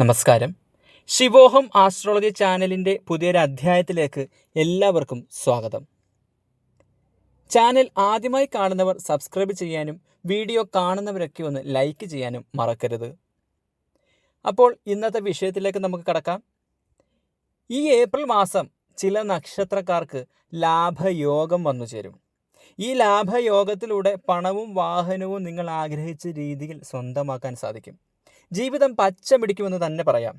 നമസ്കാരം. ശിവോഹം ആസ്ട്രോളജി ചാനലിന്റെ പുതിയൊരു അധ്യായത്തിലേക്ക് എല്ലാവർക്കും സ്വാഗതം. ചാനൽ ആദ്യമായി കാണുന്നവർ സബ്സ്ക്രൈബ് ചെയ്യാനും വീഡിയോ കാണുന്നവരൊക്കെ ഒന്ന് ലൈക്ക് ചെയ്യാനും മറക്കരുത്. അപ്പോൾ ഇന്നത്തെ വിഷയത്തിലേക്ക് നമുക്ക് കടക്കാം. ഈ ഏപ്രിൽ മാസം ചില നക്ഷത്രക്കാർക്ക് ലാഭയോഗം വന്നു ചേരും. ഈ ലാഭയോഗത്തിലൂടെ പണവും വാഹനവും നിങ്ങൾ ആഗ്രഹിച്ച രീതിയിൽ സ്വന്തമാക്കാൻ സാധിക്കും. ജീവിതം പച്ചമിടിക്കുമെന്ന് തന്നെ പറയാം.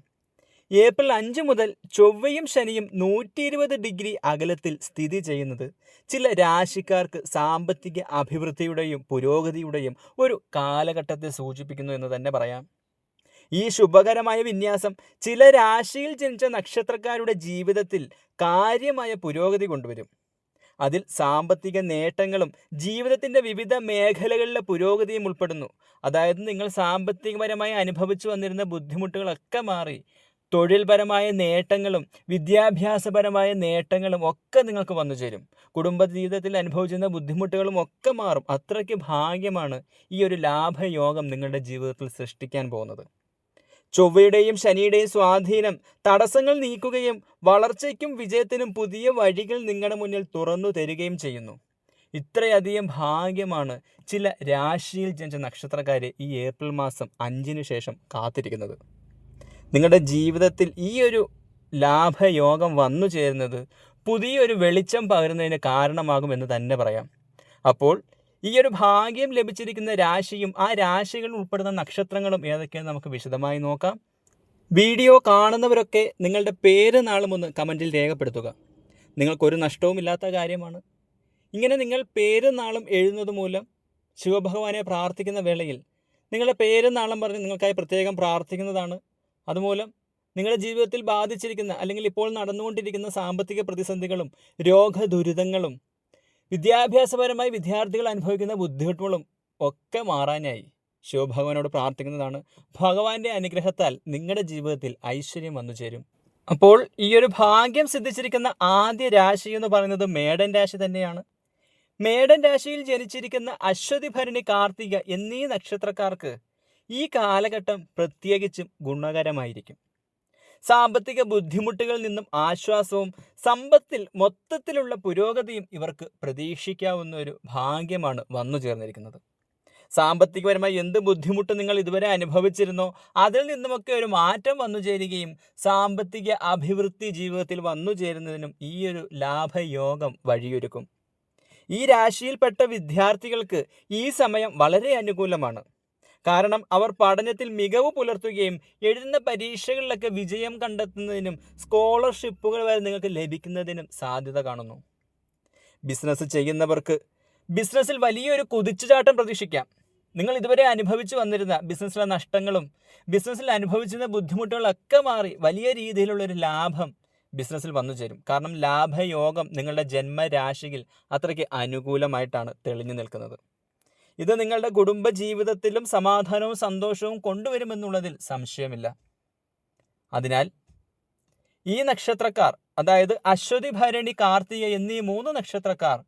ഏപ്രിൽ അഞ്ച് മുതൽ ചൊവ്വയും ശനിയും നൂറ്റി ഇരുപത് ഡിഗ്രി അകലത്തിൽ സ്ഥിതി ചെയ്യുന്നത് ചില രാശിക്കാർക്ക് സാമ്പത്തിക അഭിവൃദ്ധിയുടെയും പുരോഗതിയുടെയും ഒരു കാലഘട്ടത്തെ സൂചിപ്പിക്കുന്നു എന്ന് തന്നെ പറയാം. ഈ ശുഭകരമായ വിന്യാസം ചില രാശിയിൽ ജനിച്ച നക്ഷത്രക്കാരുടെ ജീവിതത്തിൽ കാര്യമായ പുരോഗതി കൊണ്ടുവരും. അതിൽ സാമ്പത്തിക നേട്ടങ്ങളും ജീവിതത്തിന്റെ വിവിധ മേഖലകളിലെ പുരോഗതിയും ഉൾപ്പെടുന്നു. അതായത് നിങ്ങൾ സാമ്പത്തികപരമായി അനുഭവിച്ചു വന്നിരുന്ന ബുദ്ധിമുട്ടുകളൊക്കെ മാറി തൊഴിൽപരമായ നേട്ടങ്ങളും വിദ്യാഭ്യാസപരമായ നേട്ടങ്ങളും ഒക്കെ നിങ്ങൾക്ക് വന്നു ചേരും. കുടുംബ ജീവിതത്തിൽ അനുഭവിച്ചിരുന്ന ബുദ്ധിമുട്ടുകളും ഒക്കെ മാറും. അത്രയ്ക്ക് ഭാഗ്യമാണ് ഈ ഒരു ലാഭയോഗം നിങ്ങളുടെ ജീവിതത്തിൽ സൃഷ്ടിക്കാൻ പോകുന്നത്. ചൊവ്വയുടെയും ശനിയുടെയും സ്വാധീനം തടസ്സങ്ങൾ നീക്കുകയും വളർച്ചയ്ക്കും വിജയത്തിനും പുതിയ വഴികൾ നിങ്ങളുടെ മുന്നിൽ തുറന്നു തരികയും ചെയ്യുന്നു. ഇത്രയധികം ഭാഗ്യമാണ് ചില രാശിയിൽ ജനിച്ച നക്ഷത്രക്കാരെ ഈ ഏപ്രിൽ മാസം അഞ്ചിന് ശേഷം കാത്തിരിക്കുന്നത്. നിങ്ങളുടെ ജീവിതത്തിൽ ഈ ഒരു ലാഭയോഗം വന്നു ചേരുന്നത് പുതിയൊരു വെളിച്ചം പകരുന്നതിന് കാരണമാകുമെന്ന് തന്നെ പറയാം. അപ്പോൾ ഈ ഒരു ഭാഗ്യം ലഭിച്ചിരിക്കുന്ന രാശിയും ആ രാശികൾ ഉൾപ്പെടുന്ന നക്ഷത്രങ്ങളും ഏതൊക്കെയാണ് നമുക്ക് വിശദമായി നോക്കാം. വീഡിയോ കാണുന്നവരൊക്കെ നിങ്ങളുടെ പേര് നാളും ഒന്ന് കമന്റിൽ രേഖപ്പെടുത്തുക. നിങ്ങൾക്കൊരു നഷ്ടവുമില്ലാത്ത കാര്യമാണ്. ഇങ്ങനെ നിങ്ങൾ പേര് നാളും എഴുതുന്നത് മൂലം ശിവഭഗവാനെ പ്രാർത്ഥിക്കുന്ന വേളയിൽ നിങ്ങളുടെ പേര് നാളും പറഞ്ഞ് നിങ്ങൾക്കായി പ്രത്യേകം പ്രാർത്ഥിക്കുന്നതാണ്. അതുമൂലം നിങ്ങളുടെ ജീവിതത്തിൽ ബാധിച്ചിരിക്കുന്ന അല്ലെങ്കിൽ ഇപ്പോൾ നടന്നുകൊണ്ടിരിക്കുന്ന സാമ്പത്തിക പ്രതിസന്ധികളും രോഗദുരിതങ്ങളും വിദ്യാഭ്യാസപരമായി വിദ്യാർത്ഥികൾ അനുഭവിക്കുന്ന ബുദ്ധിമുട്ടുകളും ഒക്കെ മാറാനായി ശിവഭഗവാനോട് പ്രാർത്ഥിക്കുന്നതാണ്. ഭഗവാന്റെ അനുഗ്രഹത്താൽ നിങ്ങളുടെ ജീവിതത്തിൽ ഐശ്വര്യം വന്നു ചേരും. അപ്പോൾ ഈ ഒരു ഭാഗ്യം സിദ്ധിച്ചിരിക്കുന്ന ആദ്യ രാശി എന്ന് പറയുന്നത് മേടൻ രാശി തന്നെയാണ്. മേടൻ രാശിയിൽ ജനിച്ചിരിക്കുന്ന അശ്വതി ഭരണി കാർത്തിക എന്നീ നക്ഷത്രക്കാർക്ക് ഈ കാലഘട്ടം പ്രത്യേകിച്ചും ഗുണകരമായിരിക്കും. സാമ്പത്തിക ബുദ്ധിമുട്ടുകളിൽ നിന്നും ആശ്വാസവും സമ്പത്തിൽ മൊത്തത്തിലുള്ള പുരോഗതിയും ഇവർക്ക് പ്രതീക്ഷിക്കാവുന്ന ഒരു ഭാഗ്യമാണ് വന്നു ചേർന്നിരിക്കുന്നത്. സാമ്പത്തികപരമായി എന്ത് ബുദ്ധിമുട്ട് നിങ്ങൾ ഇതുവരെ അനുഭവിച്ചിരുന്നോ അതിൽ നിന്നുമൊക്കെ ഒരു മാറ്റം വന്നു ചേരുകയും സാമ്പത്തിക അഭിവൃദ്ധി ജീവിതത്തിൽ വന്നു ചേരുന്നതിനും ഈ ഒരു ലാഭയോഗം വഴിയൊരുക്കും. ഈ രാശിയിൽപ്പെട്ട വിദ്യാർത്ഥികൾക്ക് ഈ സമയം വളരെ അനുകൂലമാണ്. കാരണം അവർ പഠനത്തിൽ മികവ് പുലർത്തുകയും എഴുതുന്ന പരീക്ഷകളിലൊക്കെ വിജയം കണ്ടെത്തുന്നതിനും സ്കോളർഷിപ്പുകൾ വരെ നിങ്ങൾക്ക് ലഭിക്കുന്നതിനും സാധ്യത കാണുന്നു. ബിസിനസ് ചെയ്യുന്നവർക്ക് ബിസിനസ്സിൽ വലിയൊരു കുതിച്ചുചാട്ടം പ്രതീക്ഷിക്കാം. നിങ്ങൾ ഇതുവരെ അനുഭവിച്ചു വന്നിരുന്ന ബിസിനസ്സിലെ നഷ്ടങ്ങളും ബിസിനസ്സിൽ അനുഭവിച്ചിരുന്ന ബുദ്ധിമുട്ടുകളൊക്കെ മാറി വലിയ രീതിയിലുള്ളൊരു ലാഭം ബിസിനസ്സിൽ വന്നു ചേരും. കാരണം ലാഭയോഗം നിങ്ങളുടെ ജന്മരാശിയിൽ അത്രയ്ക്ക് അനുകൂലമായിട്ടാണ് തെളിഞ്ഞു നിൽക്കുന്നത്. ഇത് നിങ്ങളുടെ കുടുംബ ജീവിതത്തിലും സമാധാനവും സന്തോഷവും കൊണ്ടുവരുമെന്നുള്ളതിൽ സംശയമില്ല. അതിനാൽ ഈ നക്ഷത്രക്കാർ അതായത് അശ്വതി ഭരണി കാർത്തിക എന്നീ മൂന്ന് നക്ഷത്രക്കാർ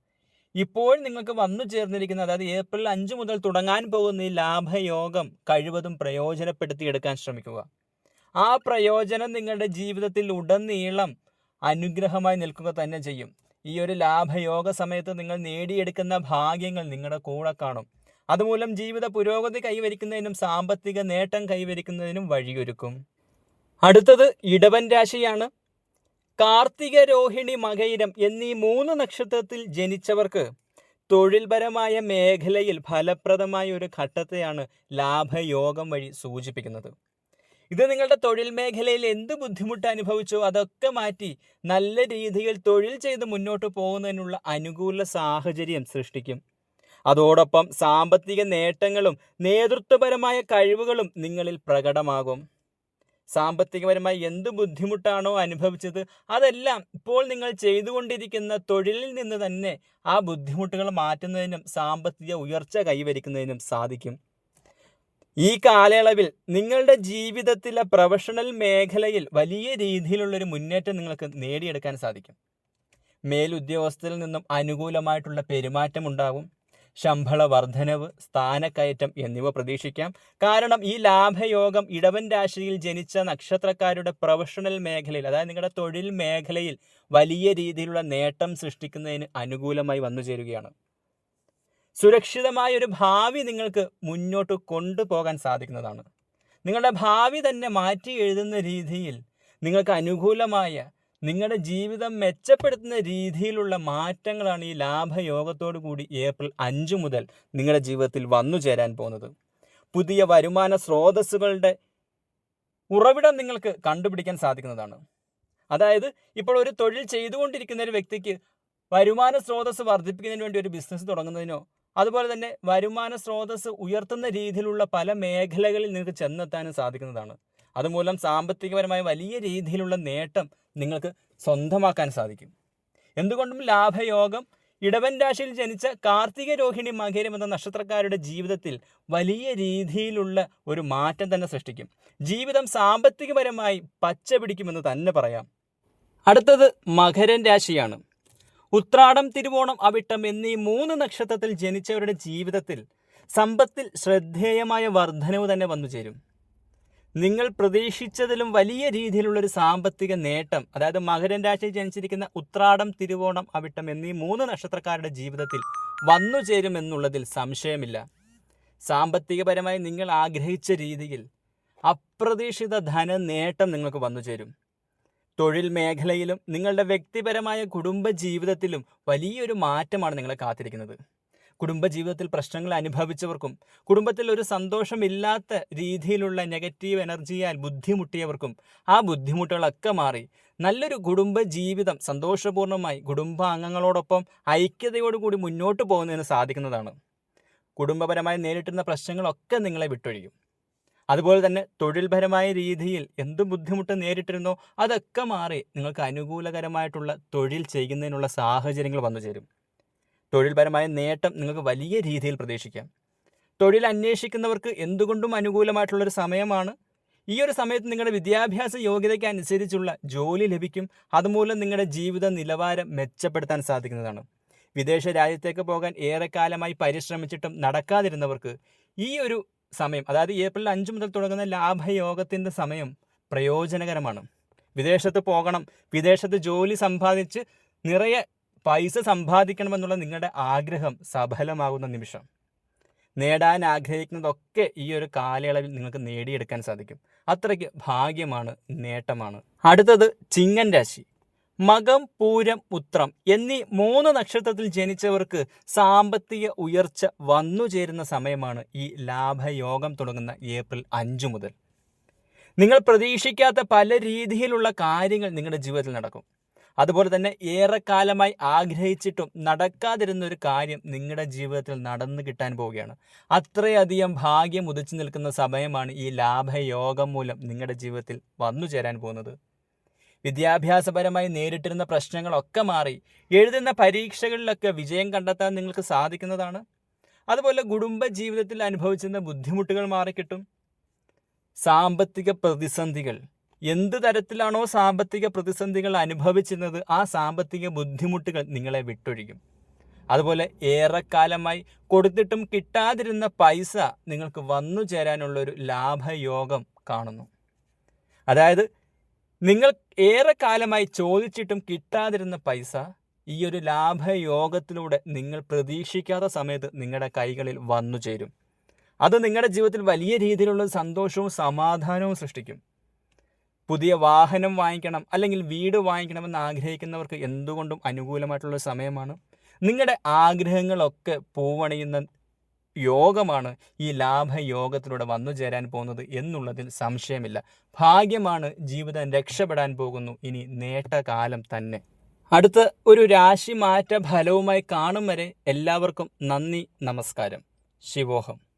ഇപ്പോൾ നിങ്ങൾക്ക് വന്നു ചേർന്നിരിക്കുന്ന അതായത് ഏപ്രിൽ അഞ്ച് മുതൽ തുടങ്ങാൻ പോകുന്ന ഈ ലാഭയോഗം കഴിവതും പ്രയോജനപ്പെടുത്തിയെടുക്കാൻ ശ്രമിക്കുക. ആ പ്രയോജനം നിങ്ങളുടെ ജീവിതത്തിൽ ഉടനീളം അനുഗ്രഹമായി നിൽക്കുക തന്നെ ചെയ്യും. ഈ ഒരു ലാഭയോഗ സമയത്ത് നിങ്ങൾ നേടിയെടുക്കുന്ന ഭാഗ്യങ്ങൾ നിങ്ങളുടെ കൂടെ കാണും. അതുമൂലം ജീവിത പുരോഗതി കൈവരിക്കുന്നതിനും സാമ്പത്തിക നേട്ടം കൈവരിക്കുന്നതിനും വഴിയൊരുക്കും. അടുത്തത് ഇടവൻ രാശിയാണ്. കാർത്തിക രോഹിണി മകയിരം എന്നീ മൂന്ന് നക്ഷത്രത്തിൽ ജനിച്ചവർക്ക് തൊഴിൽപരമായ മേഖലയിൽ ഫലപ്രദമായ ഒരു ഘട്ടത്തെയാണ് ലാഭയോഗം വഴി സൂചിപ്പിക്കുന്നത്. ഇത് നിങ്ങളുടെ തൊഴിൽ മേഖലയിൽ എന്ത് ബുദ്ധിമുട്ട് അനുഭവിച്ചോ അതൊക്കെ മാറ്റി നല്ല രീതിയിൽ തൊഴിൽ ചെയ്ത് മുന്നോട്ട് പോകുന്നതിനുള്ള അനുകൂല സാഹചര്യം സൃഷ്ടിക്കും. അതോടൊപ്പം സാമ്പത്തിക നേട്ടങ്ങളും നേതൃത്വപരമായ കഴിവുകളും നിങ്ങളിൽ പ്രകടമാകും. സാമ്പത്തികപരമായി എന്ത് ബുദ്ധിമുട്ടാണോ അനുഭവിച്ചത് അതെല്ലാം ഇപ്പോൾ നിങ്ങൾ ചെയ്തുകൊണ്ടിരിക്കുന്ന തൊഴിലിൽ നിന്ന് തന്നെ ആ ബുദ്ധിമുട്ടുകൾ മാറ്റുന്നതിനും സാമ്പത്തിക ഉയർച്ച കൈവരിക്കുന്നതിനും സാധിക്കും. ഈ കാലയളവിൽ നിങ്ങളുടെ ജീവിതത്തിലെ പ്രൊഫഷണൽ മേഖലയിൽ വലിയ രീതിയിലുള്ളൊരു മുന്നേറ്റം നിങ്ങൾക്ക് നേടിയെടുക്കാൻ സാധിക്കും. മേലുദ്യോഗസ്ഥരിൽ നിന്നും അനുകൂലമായിട്ടുള്ള പെരുമാറ്റം ഉണ്ടാകും ശമ്പള വർധനവ് സ്ഥാനക്കയറ്റം എന്നിവ പ്രതീക്ഷിക്കാം. കാരണം ഈ ലാഭയോഗം ഇടവൻ രാശിയിൽ ജനിച്ച നക്ഷത്രക്കാരുടെ പ്രൊഫഷണൽ മേഖലയിൽ അതായത് നിങ്ങളുടെ തൊഴിൽ മേഖലയിൽ വലിയ രീതിയിലുള്ള നേട്ടം സൃഷ്ടിക്കുന്നതിന് അനുകൂലമായി വന്നു ചേരുകയാണ്. സുരക്ഷിതമായ ഒരു ഭാവി നിങ്ങൾക്ക് മുന്നോട്ട് കൊണ്ടുപോകാൻ സാധിക്കുന്നതാണ്. നിങ്ങളുടെ ഭാവി തന്നെ മാറ്റി എഴുതുന്ന രീതിയിൽ നിങ്ങൾക്ക് അനുകൂലമായ നിങ്ങളുടെ ജീവിതം മെച്ചപ്പെടുത്തുന്ന രീതിയിലുള്ള മാറ്റങ്ങളാണ് ഈ ലാഭയോഗത്തോടു കൂടി ഏപ്രിൽ അഞ്ച് മുതൽ നിങ്ങളുടെ ജീവിതത്തിൽ വന്നു ചേരാൻ പോകുന്നത്. പുതിയ വരുമാന സ്രോതസ്സുകളുടെ ഉറവിടം നിങ്ങൾക്ക് കണ്ടുപിടിക്കാൻ സാധിക്കുന്നതാണ്. അതായത് ഇപ്പോൾ ഒരു തൊഴിൽ ചെയ്തുകൊണ്ടിരിക്കുന്ന ഒരു വ്യക്തിക്ക് വരുമാന സ്രോതസ്സ് വർദ്ധിപ്പിക്കുന്നതിന് വേണ്ടി ഒരു ബിസിനസ് തുടങ്ങുന്നതിനോ അതുപോലെ തന്നെ വരുമാന സ്രോതസ്സ് ഉയർത്തുന്ന രീതിയിലുള്ള പല മേഖലകളിൽ നിങ്ങൾക്ക് ചെന്നെത്താനും സാധിക്കുന്നതാണ്. അതുമൂലം സാമ്പത്തികപരമായി വലിയ രീതിയിലുള്ള നേട്ടം നിങ്ങൾക്ക് സ്വന്തമാക്കാൻ സാധിക്കും. എന്തുകൊണ്ടും ലാഭയോഗം ഇടവൻ രാശിയിൽ ജനിച്ച കാർത്തിക രോഹിണി മകരം എന്ന നക്ഷത്രക്കാരുടെ ജീവിതത്തിൽ വലിയ രീതിയിലുള്ള ഒരു മാറ്റം തന്നെ സൃഷ്ടിക്കും. ജീവിതം സാമ്പത്തികപരമായി പച്ച പിടിക്കുമെന്ന് തന്നെ പറയാം. അടുത്തത് മകരൻ രാശിയാണ്. ഉത്രാടം തിരുവോണം അവിട്ടം എന്നീ മൂന്ന് നക്ഷത്രത്തിൽ ജനിച്ചവരുടെ ജീവിതത്തിൽ സമ്പത്തിൽ ശ്രദ്ധേയമായ വർധനവ് തന്നെ വന്നു ചേരും നിങ്ങൾ പ്രതീക്ഷിച്ചതിലും വലിയ രീതിയിലുള്ള ഒരു സാമ്പത്തിക നേട്ടം അതായത് മകരൻ രാശിയിൽ ജനിച്ചിരിക്കുന്ന ഉത്രാടം തിരുവോണം അവിട്ടം എന്നീ മൂന്ന് നക്ഷത്രക്കാരുടെ ജീവിതത്തിൽ വന്നു ചേരുമെന്നുള്ളതിൽ സംശയമില്ല. സാമ്പത്തികപരമായി നിങ്ങൾ ആഗ്രഹിച്ച രീതിയിൽ അപ്രതീക്ഷിത ധന നേട്ടം നിങ്ങൾക്ക് വന്നു ചേരും. തൊഴിൽ മേഖലയിലും നിങ്ങളുടെ വ്യക്തിപരമായ കുടുംബ ജീവിതത്തിലും വലിയൊരു മാറ്റമാണ് നിങ്ങളെ കാത്തിരിക്കുന്നത്. കുടുംബജീവിതത്തിൽ പ്രശ്നങ്ങൾ അനുഭവിച്ചവർക്കും കുടുംബത്തിൽ ഒരു സന്തോഷമില്ലാത്ത രീതിയിലുള്ള നെഗറ്റീവ് എനർജിയാൽ ബുദ്ധിമുട്ടിയവർക്കും ആ ബുദ്ധിമുട്ടുകളൊക്കെ മാറി. നല്ലൊരു കുടുംബ ജീവിതം സന്തോഷപൂർണമായി കുടുംബാംഗങ്ങളോടൊപ്പം ഐക്യതയോടുകൂടി മുന്നോട്ട് പോകുന്നതിന് സാധിക്കുന്നതാണ്. കുടുംബപരമായി നേരിട്ടുന്ന പ്രശ്നങ്ങളൊക്കെ നിങ്ങളെ വിട്ടൊഴിയും. അതുപോലെ തന്നെ തൊഴിൽപരമായ രീതിയിൽ എന്ത് ബുദ്ധിമുട്ട് നേരിട്ടിരുന്നോ അതൊക്കെ മാറി നിങ്ങൾക്ക് അനുകൂലകരമായിട്ടുള്ള തൊഴിൽ ചെയ്യുന്നതിനുള്ള സാഹചര്യങ്ങൾ വന്നു ചേരും തൊഴിൽപരമായ നേട്ടം നിങ്ങൾക്ക് വലിയ രീതിയിൽ പ്രതീക്ഷിക്കാം. തൊഴിൽ അന്വേഷിക്കുന്നവർക്ക് എന്തുകൊണ്ടും അനുകൂലമായിട്ടുള്ളൊരു സമയമാണ്. ഈ ഒരു സമയത്ത് നിങ്ങളുടെ വിദ്യാഭ്യാസ യോഗ്യതയ്ക്ക് അനുസരിച്ചുള്ള ജോലി ലഭിക്കും. അതുമൂലം നിങ്ങളുടെ ജീവിത നിലവാരം മെച്ചപ്പെടുത്താൻ സാധിക്കുന്നതാണ്. വിദേശ രാജ്യത്തേക്ക് പോകാൻ ഏറെക്കാലമായി പരിശ്രമിച്ചിട്ടും നടക്കാതിരുന്നവർക്ക് ഈ ഒരു സമയം അതായത് ഏപ്രിൽ അഞ്ച് മുതൽ തുടങ്ങുന്ന ലാഭയോഗത്തിന്റെ സമയം പ്രയോജനകരമാണ്. വിദേശത്ത് പോകണം വിദേശത്ത് ജോലി സമ്പാദിച്ച് നിറയെ പൈസ സമ്പാദിക്കണമെന്നുള്ള നിങ്ങളുടെ ആഗ്രഹം സഫലമാകുന്ന നിമിഷം. നേടാൻ ആഗ്രഹിക്കുന്നതൊക്കെ ഈ ഒരു കാലയളവിൽ നിങ്ങൾക്ക് നേടിയെടുക്കാൻ സാധിക്കും. അത്രയ്ക്ക് ഭാഗ്യമാണ് നേട്ടമാണ്. അടുത്തത് ചിങ്ങൻ രാശി. മകം പൂരം ഉത്രം എന്നീ മൂന്ന് നക്ഷത്രത്തിൽ ജനിച്ചവർക്ക് സാമ്പത്തിക ഉയർച്ച വന്നു ചേരുന്ന സമയമാണ് ഈ ലാഭയോഗം തുടങ്ങുന്ന ഏപ്രിൽ അഞ്ചു മുതൽ. നിങ്ങൾ പ്രതീക്ഷിക്കാത്ത പല രീതിയിലുള്ള കാര്യങ്ങൾ നിങ്ങളുടെ ജീവിതത്തിൽ നടക്കും. അതുപോലെ തന്നെ ഏറെക്കാലമായി ആഗ്രഹിച്ചിട്ടും നടക്കാതിരുന്ന ഒരു കാര്യം നിങ്ങളുടെ ജീവിതത്തിൽ നടന്നു കിട്ടാൻ പോവുകയാണ്. അത്രയധികം ഭാഗ്യം ഉദിച്ചു നിൽക്കുന്ന സമയമാണ് ഈ ലാഭയോഗം മൂലം നിങ്ങളുടെ ജീവിതത്തിൽ വന്നു ചേരാൻ പോകുന്നത്. വിദ്യാഭ്യാസപരമായി നേരിട്ടിരുന്ന പ്രശ്നങ്ങളൊക്കെ മാറി എഴുതുന്ന പരീക്ഷകളിലൊക്കെ വിജയം കണ്ടെത്താൻ നിങ്ങൾക്ക് സാധിക്കുന്നതാണ്. അതുപോലെ കുടുംബ ജീവിതത്തിൽ അനുഭവിച്ചിരുന്ന ബുദ്ധിമുട്ടുകൾ മാറിക്കിട്ടും. സാമ്പത്തിക പ്രതിസന്ധികൾ എന്ത് തരത്തിലാണോ സാമ്പത്തിക പ്രതിസന്ധികൾ അനുഭവിച്ചിരുന്നത് ആ സാമ്പത്തിക ബുദ്ധിമുട്ടുകൾ നിങ്ങളെ വിട്ടൊഴിക്കും അതുപോലെ ഏറെക്കാലമായി കൊടുത്തിട്ടും കിട്ടാതിരുന്ന പൈസ നിങ്ങൾക്ക് വന്നു ചേരാനുള്ളൊരു ലാഭയോഗം കാണുന്നു. അതായത് നിങ്ങൾ ഏറെക്കാലമായി ചോദിച്ചിട്ടും കിട്ടാതിരുന്ന പൈസ ഈ ഒരു ലാഭയോഗത്തിലൂടെ നിങ്ങൾ പ്രതീക്ഷിക്കാത്ത സമയത്ത് നിങ്ങളുടെ കൈകളിൽ വന്നു ചേരും. അത് നിങ്ങളുടെ ജീവിതത്തിൽ വലിയ രീതിയിലുള്ള സന്തോഷവും സമാധാനവും സൃഷ്ടിക്കും. പുതിയ വാഹനം വാങ്ങിക്കണം അല്ലെങ്കിൽ വീട് വാങ്ങിക്കണമെന്ന് ആഗ്രഹിക്കുന്നവർക്ക് എന്തുകൊണ്ടും അനുകൂലമായിട്ടുള്ള സമയമാണ്. നിങ്ങളുടെ ആഗ്രഹങ്ങളൊക്കെ പൂവണിയുന്ന യോഗമാണ് ഈ ലാഭയോഗത്തിലൂടെ വന്നു ചേരാൻ പോകുന്നത് എന്നുള്ളതിൽ സംശയമില്ല. ഭാഗ്യമാണ് ജീവിതം രക്ഷപ്പെടാൻ പോകുന്നു. ഇനി നേട്ടകാലം തന്നെ. അടുത്ത ഒരു രാശി മാറ്റ ഫലവുമായി കാണും വരെ എല്ലാവർക്കും നന്ദി നമസ്കാരം. ശിവോഹം.